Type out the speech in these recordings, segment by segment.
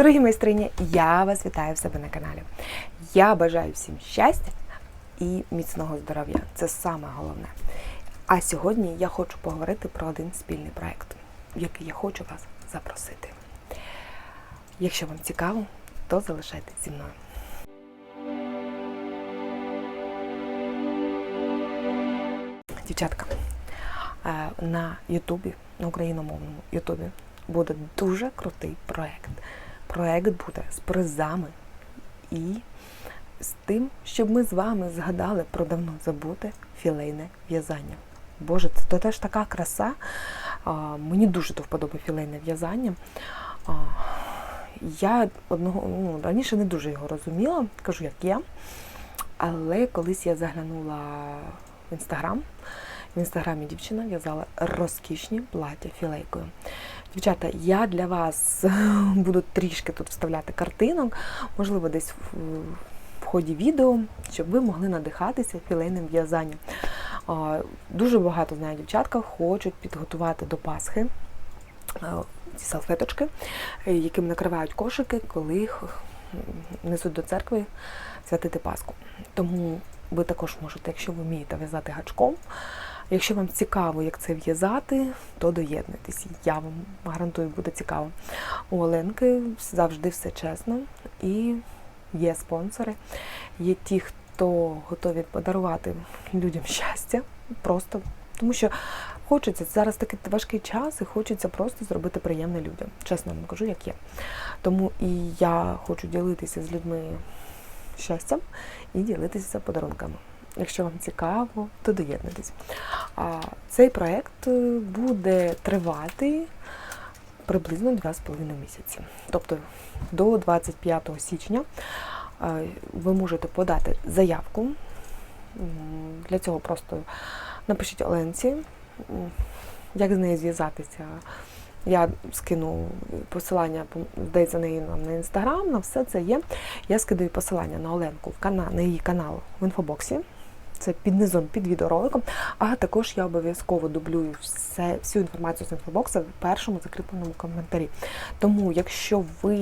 Дорогі майстрині, я вас вітаю в себе на каналі. Я бажаю всім щастя і міцного здоров'я. Це саме головне. А сьогодні я хочу поговорити про один спільний проект, в який я хочу вас запросити. Якщо вам цікаво, то залишайтесь зі мною. Дівчатка, е, на Ютубі, на україномовному Ютубі, буде дуже крутий проект. Проект буде з призами і з тим, щоб ми з вами згадали про давно забуте філейне в'язання. Боже, це то теж така краса. А, Мені дуже до вподоби філейне в'язання. А, Я одного ну, раніше не дуже його розуміла, кажу, як я. Але колись я заглянула в інстаграм. В інстаграмі дівчина в'язала розкішні плаття філейкою. Дівчата, я для вас буду трішки тут вставляти картинок, можливо, десь в, ході відео, щоб ви могли надихатися філейним в'язанням. Дуже багато знаю дівчатка, хочуть підготувати до Пасхи ці салфеточки, е, яким накривають кошики, коли їх несуть до церкви святити Пасху. Тому ви також можете, якщо ви вмієте в'язати гачком. Якщо вам цікаво, як це в'язати, то доєднуйтесь. Я вам гарантую, буде цікаво. У Оленки завжди все чесно. І є спонсори, є ті, хто готові подарувати людям щастя. Просто тому що хочеться зараз такий важкий час, і хочеться просто зробити приємне людям. Чесно вам кажу, як є. Тому і я хочу ділитися з людьми щастям і ділитися подарунками. Якщо вам цікаво, то доєднуйтесь. Цей проект буде тривати приблизно 2,5 місяці. Тобто до 25 січня ви можете подати заявку. Для цього просто напишіть Оленці, як з нею зв'язатися. Я скину посилання, здається, на її на інстаграм, на все це є. Я скидаю посилання на Оленку на її канал в інфобоксі. Це під низом під відеороликом. А також я обов'язково дублюю все, всю інформацію з інфобокса в першому закріпленому коментарі. Тому, якщо ви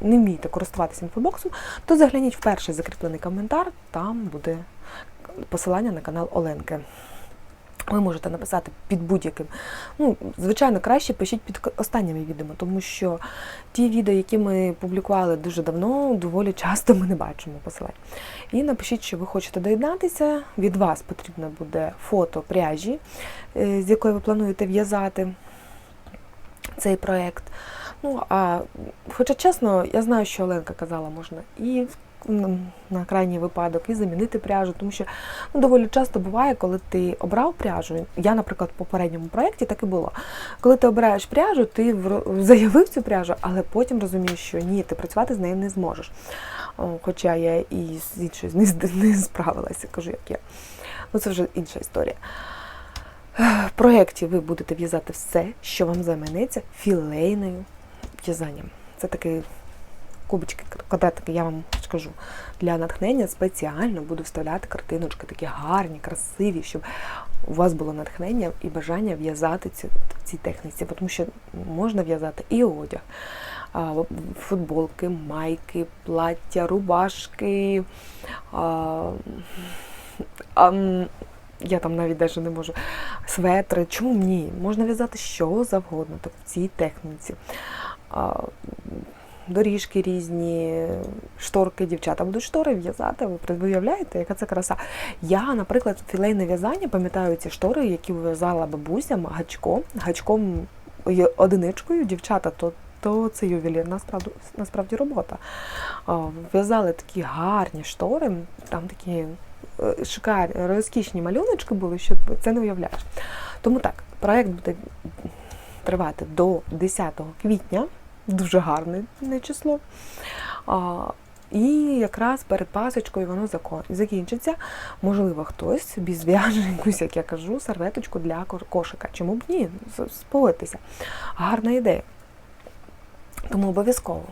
не вмієте користуватися інфобоксом, то загляніть в перший закріплений коментар, там буде посилання на канал Оленки. Ви можете написати під будь-яким. Ну, звичайно, краще пишіть під останніми відео, тому що ті відео, які ми публікували дуже давно, доволі часто ми не бачимо посилань. І напишіть, що ви хочете доєднатися. Від вас потрібно буде фото пряжі, з якої ви плануєте в'язати цей проєкт. Ну, а хоча чесно, я знаю, що Оленка казала, можна і на крайній випадок і замінити пряжу, тому що ну, доволі часто буває, коли ти обрав пряжу. Я, наприклад, в попередньому проєкті так і було. Коли ти обираєш пряжу, ти заявив цю пряжу, але потім розумієш, що ні, ти працювати з нею не зможеш. Хоча я і з іншою не, справилася, кажу, як я. Ну це вже інша історія. В проєкті ви будете в'язати все, що вам заманеться філейною в'язанням. Це такий кубочки, квадратики, я вам скажу, для натхнення спеціально буду вставляти картиночки, такі гарні, красиві, щоб у вас було натхнення і бажання в'язати ці, ці техніці, тому що можна в'язати і одяг, футболки, майки, плаття, рубашки. А, а, я там навіть навіть не можу светри. Чому ні? Можна в'язати що завгодно так, в цій техніці доріжки різні, шторки, дівчата будуть штори в'язати. Ви уявляєте, яка це краса? Я, наприклад, філейне в'язання пам'ятаю ці штори, які в'язала бабуся гачком, гачком одиничкою, дівчата, то то це ювелір, насправді, насправді робота. В'язали такі гарні штори, там такі е, шикарні, розкішні малюночки були, що це не уявляєш. Тому так, проєкт буде тривати до 10 квітня дуже гарне число. А, І якраз перед пасочкою воно закінчиться. Можливо, хтось собі зв'яже якусь, як я кажу, серветочку для кошика. Чому б ні? Сповитися. Гарна ідея. Тому обов'язково,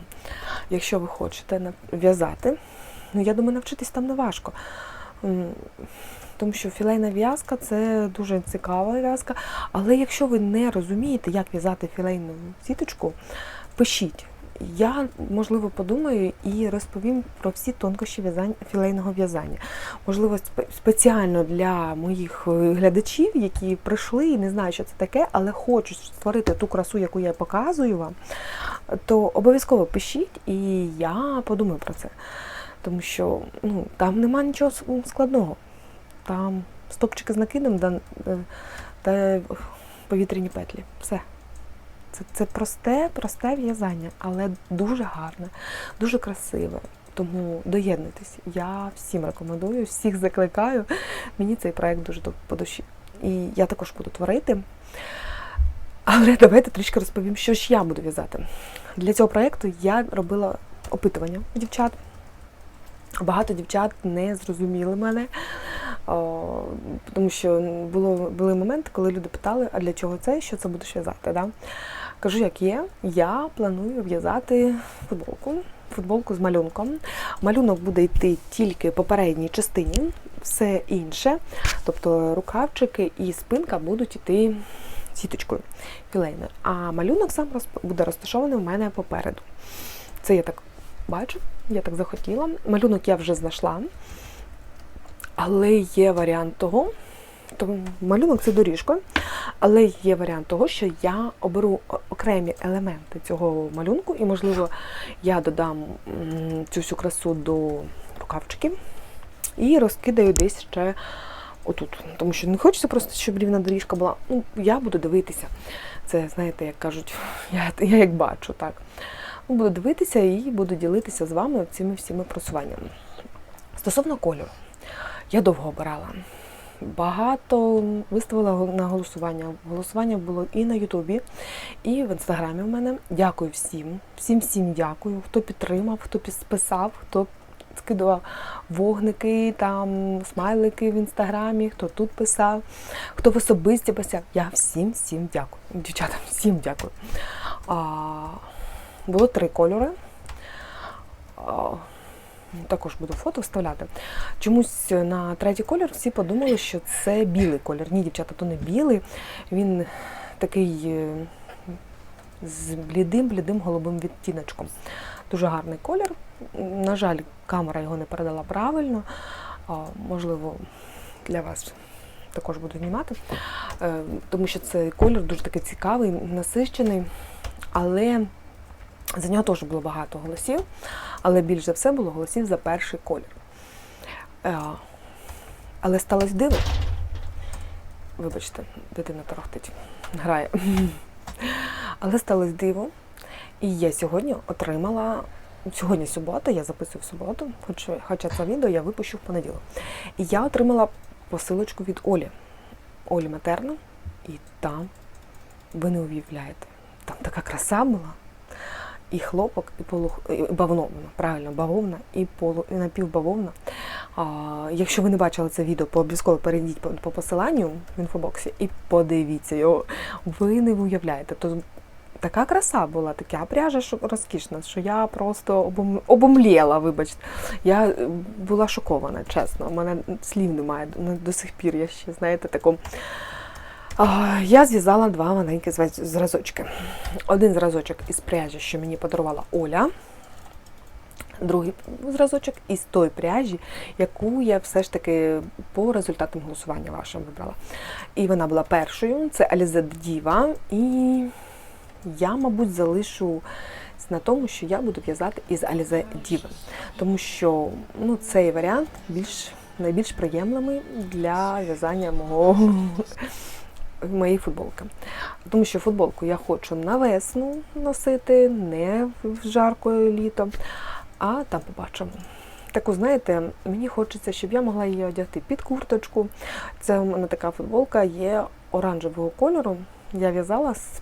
якщо ви хочете в'язати, ну я думаю, навчитись там не важко. Тому що філейна в'язка це дуже цікава в'язка. Але якщо ви не розумієте, як в'язати філейну сіточку, пишіть. я, можливо, подумаю і розповім про всі тонкощі в'язання, філейного в'язання. Можливо, спе- спеціально для моїх е, глядачів, які прийшли і не знають, що це таке, але хочуть створити ту красу, яку я показую вам, то обов'язково пишіть, і я подумаю про це. Тому що ну, там нема нічого складного. Там стопчики з накидом е, та повітряні петлі. Все. Це, це просте, просте в'язання, але дуже гарне, дуже красиве. Тому доєднуйтесь. Я всім рекомендую, всіх закликаю. Мені цей проект дуже по душі. І я також буду творити. Але давайте трішки розповім, що ж я буду в'язати. Для цього проєкту я робила опитування у дівчат. Багато дівчат не зрозуміли мене, тому що були моменти, коли люди питали, а для чого це, що це будеш в'язати. Да? Кажу, як є, я планую в'язати футболку, футболку з малюнком. Малюнок буде йти тільки по передній частині, все інше, тобто рукавчики і спинка будуть йти сіточкою філейною. А малюнок сам буде розташований у мене попереду. Це я так бачу, я так захотіла. Малюнок я вже знайшла, але є варіант того, то малюнок це доріжка, але є варіант того, що я оберу окремі елементи цього малюнку, і, можливо, я додам цю всю красу до рукавчиків і розкидаю десь ще отут. Тому що не хочеться просто, щоб рівна доріжка була. Ну, я буду дивитися. Це, знаєте, як кажуть, я, я як бачу, так. Ну, Буду дивитися і буду ділитися з вами цими всіми просуваннями. Стосовно кольору, я довго обирала. Багато виставила на голосування. Голосування було і на Ютубі, і в інстаграмі у мене. Дякую всім. Всім всім дякую, хто підтримав, хто підписав, хто скидував вогники, там смайлики в інстаграмі, хто тут писав, хто в особисті писав. Я всім всім дякую. Дівчатам, всім дякую. А, було три кольори. Також буду фото вставляти. Чомусь на третій колір всі подумали, що це білий колір. Ні, дівчата, то не білий. Він такий е, з блідим-блідим голубим відтіночком. Дуже гарний колір. На жаль, камера його не передала правильно. Можливо, для вас також буду знімати, Е, тому що цей колір дуже такий цікавий, насичений, але за нього теж було багато голосів, але більш за все було голосів за перший колір. Е, Але сталося диво. Вибачте, дитина торохтить, грає. Але сталося диво. І я сьогодні отримала. Сьогодні субота, я записую в суботу, хоч, хоча це відео я випущу в понеділок. І я отримала посилочку від Олі. Олі Матерна. І там, ви не уявляєте, там така краса була. І хлопок, і полу і бавовна, правильно, бавовна і полу і напівбавовна. А, якщо ви не бачили це відео, то обов'язково перейдіть по, по посиланню в інфобоксі і подивіться його. Ви не уявляєте. То така краса була, така пряжа що розкішна, що я просто обом, обомліла, вибачте. Я е, була шокована, чесно. У мене слів немає до, сих пір. Я ще, знаєте, таку. Я зв'язала два маленькі зразочки. Один зразочок із пряжі, що мені подарувала Оля. Другий зразочок із той пряжі, яку я все ж таки по результатам голосування вашим вибрала. І вона була першою. Це Alize Diva. І я, мабуть, залишу на тому, що я буду в'язати із Alize Diva. Тому що ну, цей варіант більш, найбільш приємний для в'язання мого моєї футболки. Тому що футболку я хочу на весну носити, не в жарке літо, а там побачимо. Таку, знаєте, мені хочеться, щоб я могла її одягти під курточку. Це у мене така футболка є оранжевого кольору. Я в'язала з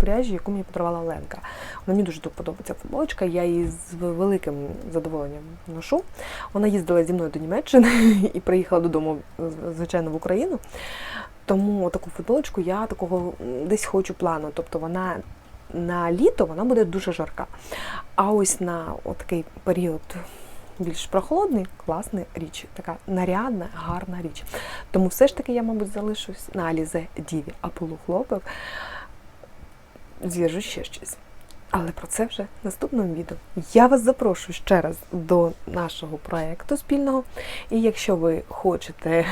пряжі, яку мені подарувала Ленка. Мені дуже подобається футболочка, я її з великим задоволенням ношу. Вона їздила зі мною до Німеччини і приїхала додому, звичайно, в Україну. Тому таку футболочку я такого десь хочу плану. Тобто вона на літо вона буде дуже жарка. А ось на такий період більш прохолодний, класна річ, така нарядна, гарна річ. Тому все ж таки я, мабуть, залишусь на Алізе Діві, а полухлопок зв'яжу ще щось. Але про це вже в наступному відео. Я вас запрошую ще раз до нашого проєкту спільного. І якщо ви хочете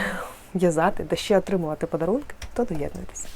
в'язати та ще отримувати подарунки, то доєднуйтесь.